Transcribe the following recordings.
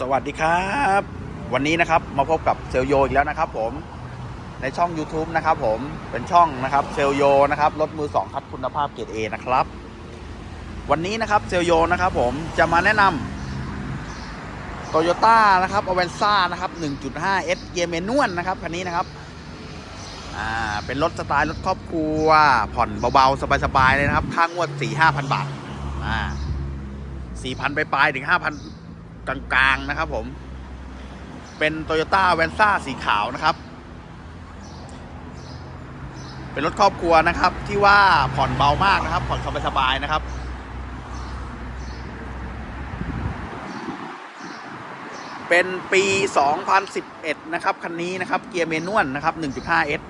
สวัสดีครับ วันนี้นะครับมาพบกับเซลโยอีกแล้วนะครับ ผมในช่อง YouTube นะครับผมเป็นช่องนะครับเซลโยนะครับรถมือ2คัดคุณภาพเกรด A นะครับ วันนี้นะครับเซลโยนะครับผมจะมาแนะนำโตโยต้านะครับอเวนซ่านะครับ 1.5 S เกียร์เมนวลนะครับคันนี้นะครับอ่าเป็นรถสไตล์รถครอบครัว ผ่อนเบาๆ สบายๆเลยนะครับ ค่างวด 4-5,000 บาทอ่า4,000 ไปปลายถึง 5,000 กลางๆนะครับ ผม เป็น Toyota v a n z a สีขาวนะครับ เป็นรถครอบครัวนะครับ ที่ว่าผ่อนเบามากนะครับ ผ่อนสบายๆนะครับเป็นปี 2011 นะครับ คันนี้นะครับ เกียร์เมนวลนะครับ 1.5S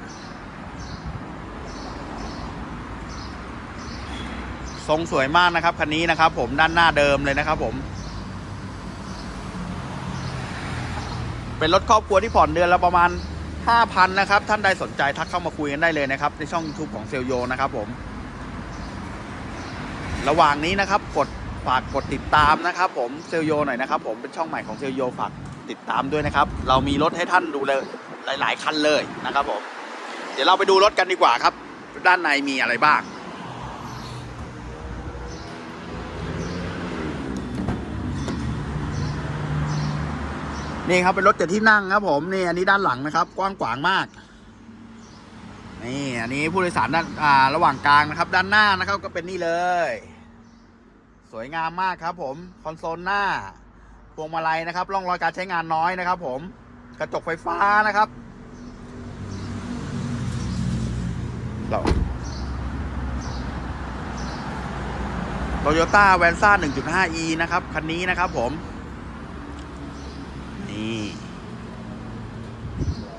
ทรงสวยมากนะครับ คันนี้นะครับผมด้านหน้าเดิมเลยนะครับผม เป็นรถครอบครัวที่ผ่อนเดือนละประมาณ 5,000นะครับ ท่านใดสนใจทักเข้ามาคุยกันได้เลยนะครับ ในช่อง YouTube ของเซลโยนะครับผม ระหว่างนี้นะครับ กดฝากกดติดตามนะครับ ผมเซลโยหน่อยนะครับ ผมเป็นช่องใหม่ของเซลโยฝากติดตามด้วยนะครับ เรามีรถให้ท่านดูเลยหลาย ๆ คันเลยนะครับผม เดี๋ยวเราไปดูรถกันดีกว่าครับ ด้านในมีอะไรบ้าง นี่ครับเป็นรถเจ็ดที่นั่งครับ ผมนี่อันนี้ด้านหลังนะครับ กว้างขวางมากนี่อันนี้ผู้โดยสารด้านอ่าระหว่างกลางนะครับ ด้านหน้านะครับก็เป็นนี่เลย สวยงามมากครับ ผมคอนโซลหน้าพวงมาลัยนะครับร่องรอยการใช้งานน้อยนะครับ ผมกระจกไฟฟ้านะครับเราโตโยต้าแวนซ่า 1.5e นะครับ คันนี้นะครับผม นี่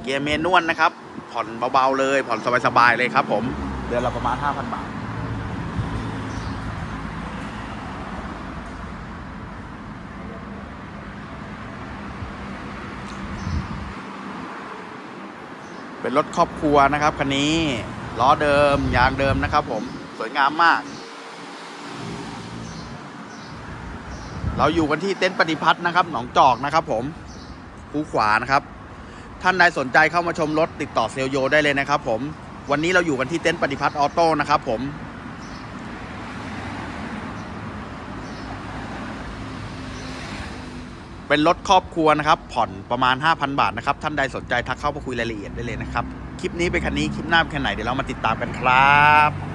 เกียร์เมนวลนะครับ ผ่อนเบาๆเลย ผ่อนสบายๆเลยครับ ผม เดือนละประมาณ 5,000 บาทเป็นรถครอบครัวนะครับคันนี้ล้อเดิมยางเดิมนะครับ ผมสวยงามมาก เราอยู่กันที่เต็นท์ปฏิพัฒน์นะครับ หนองจอกนะครับผม คูขวานะครับ ท่านใดสนใจเข้ามาชมรถติดต่อเซลโยได้เลยนะครับ ผม วันนี้เราอยู่กันที่เต็นท์ปฏิพัฒน์ออโต้นะครับ ผมเป็นรถครอบครัวนะครับ ผ่อนประมาณ 5,000 บาทนะครับ ท่านใดสนใจทักเข้ามาคุยรายละเอียดได้เลยนะครับ คลิปนี้เป็นคันนี้ คลิปหน้าเป็นคันไหน เดี๋ยวเรามาติดตามกันครับ